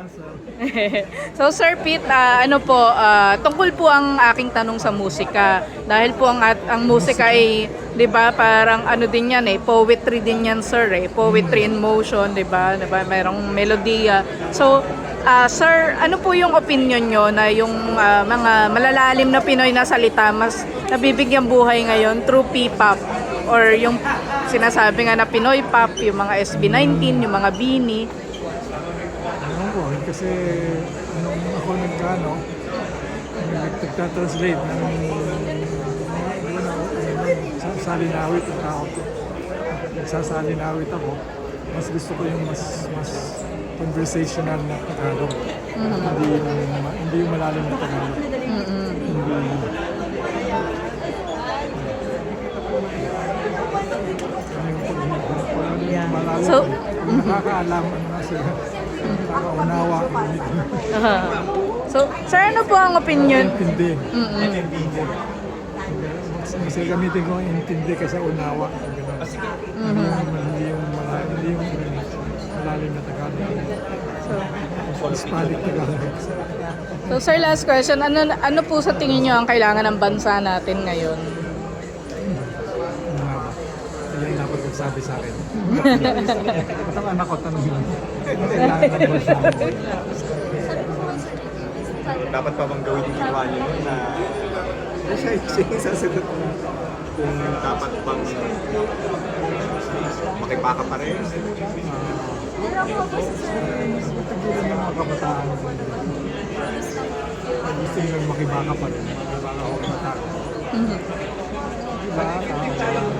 so Sir Pete, ah, ano po, ah, tungkol po ang aking tanong sa musika. Dahil po ang at, ang musika ay, 'di ba, parang ano din 'yan eh, poetry din 'yan, sir eh. Poetry in motion, 'di ba? 'Di ba? Merong melodiya. So, ah, sir, ano po yung opinion nyo na yung ah, mga malalalim na Pinoy na salita mas nabibigyan buhay ngayon through P-pop or yung sinasabi nga na Pinoy pop, yung mga SB19, yung mga Bini. Kasi nung ako nagkano, nagtagta-translate ng ano, salinawit ang tawag ko. Nagsasalinawit ako. Mas gusto ko yung mas mas conversational na Tagalog. Hindi yung hindi yung malalim na Tagalog. Hindi pag- pag- Yeah. So- nakakaalam ano na So, sir, ano po ang opinion? Intindi. Intindi. Mas, gamitin ko ang intindi kaysa unawa. Ganun. Hindi yung, malalim, hindi yung malalim na Tagalog. Hispanic Tagalog. So, sir, last question. Ano, ano po sa tingin nyo ang kailangan ng bansa natin ngayon? Kaya yung dapat magsabi sa akin. At ang anak ko tanongin mo. Kailangan ng bansa mo. dapat pa bang gawin yung ginawa niyo nun na ano siya, yung sasagot mo kung dapat bang makipaka pa rin. Tigilan ng mga kabataan. Gusto nyo makibaka pa rin. Makibaka ako matakot. Diba?